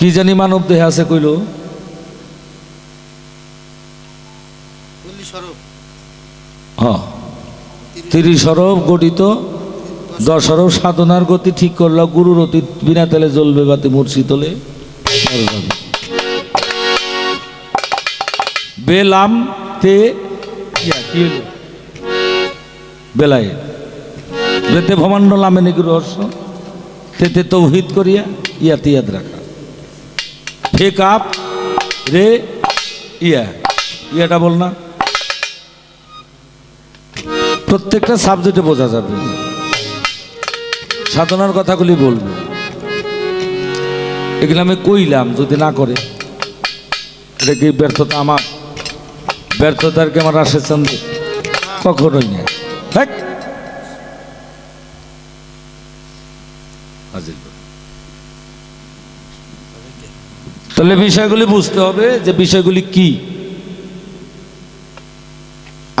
কি জানি মানব দেহে আছে কইল? চল্লিশ হ তিরিশ অরব গঠিত দশ সাধনার গতি ঠিক করল গুরুর অতি বিনা তেলে জ্বলবে বাতি মূর্ছি তোলে। বেলাম তে? বেলায়। বেতে ভমান্ড লামে নাকি রহস্য? তেতে তৌহিদ করিয়া ইয়াতে ইয়াদ রাখা। ফে কাপ রে ইয়া ইয়াটা বল না। প্রত্যেকটা সাবজেক্টে বোঝা যাবে। সাধনার কথাগুলি বলব। এগুলো আমি কইলাম, যদি না করে। এটা কি ব্যর্থতা আমার? ব্যর্থতার কি আমার রাশের চন্দ্র কখনোই না দেখ হাজির কর। তাহলে বিষয়গুলি বুঝতে হবে যে বিষয়গুলি কি।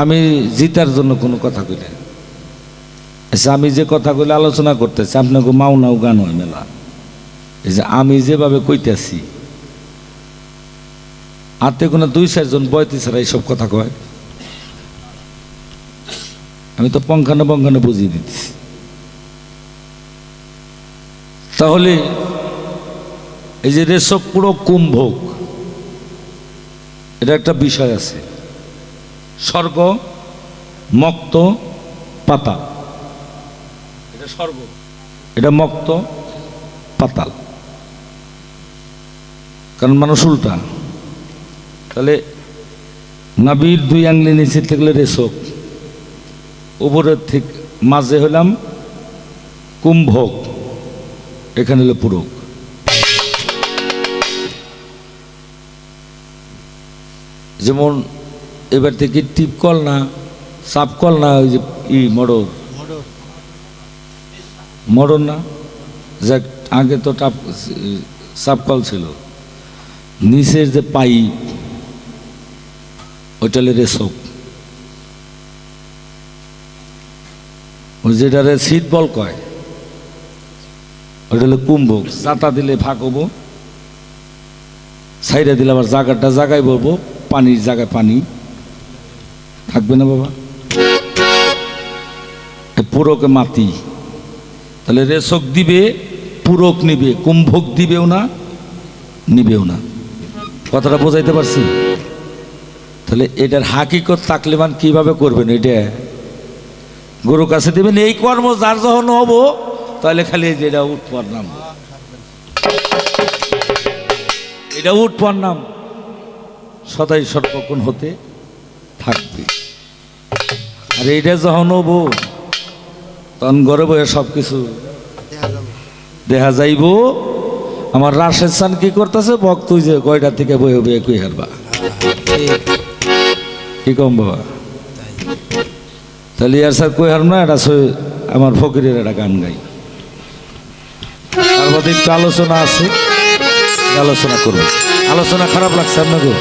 আমি জিতার জন্য কোনো কথা কই না আচ্ছা আমি যে কথাগুলো আলোচনা করতেছি, আপনাকে মাও নাও গান হয় মেলা। এই যে আমি যেভাবে কইতেছি আতে কোনো দুই চারজন বয়তি ছাড়া এইসব কথা কয়। আমি তো পঙ্খানো পঙ্খানো বুঝিয়ে দিতেছি। তাহলে এই যে রেশক পুরো কুম্ভক, এটা একটা বিষয় আছে। স্বর্গ, মক্ত, পাতাল। এটা স্বর্গ, এটা মক্ত, পাতাল। কারণ মানুষ উল্টা। তাহলে নাবির দুই আংলি নিচে থাকলে রেশক, উপরের থেকে মাঝে হলাম কুম্ভক, এখানে হলো পুরক। যেমন এবার থেকে টিপ কল না সাপ কল না ওই যে ই মডর মোটর মডর না? যাক আগে তো টাপ সাপ কল ছিল। নিচের যে পাইপ ওইটা হলো রেশক ওই যেটারে সিট বল কয় ওইটা হলো কুম্ভক। চাতা দিলে ফাঁক হব সাইডে দিলে আবার জায়গাটা জায়গায় বলব। পানির জায়গায় পানি। থাকবে না বাবা। পুরকে মাতি তাহলে রেশক দিবে, পুরক নিবে, কুম্ভক দিবেও না, নিবেও না। কথাটা বোঝাইতে পারছি? তাহলে এটার হাকিকত তাকলিমান কীভাবে করবেন এটা? গুরু কাছে দিবেন, এই কর্ম যার যখন হব, তাহলে খালি এটা উৎপর নাম। এটা উৎপর নাম। সদাই সর্বক্ষণ হতে থাকবে। আর এইটা যখন হব, তখন ঘরে বয়ে সব কিছু দেখা যাইব। আমার রাশেদ সান কি করতেছে? ভক্ত যে কয়টা থেকে বয়ে বয়ে কই হারবা? কি কম বাবা? তাহলে ইয়ার স্যার কই হার না? এটা আমার ফকিরের একটা গান গাই। তার মধ্যে একটু আলোচনা আছে, আলোচনা করব। আলোচনা খারাপ লাগছে আপনাকে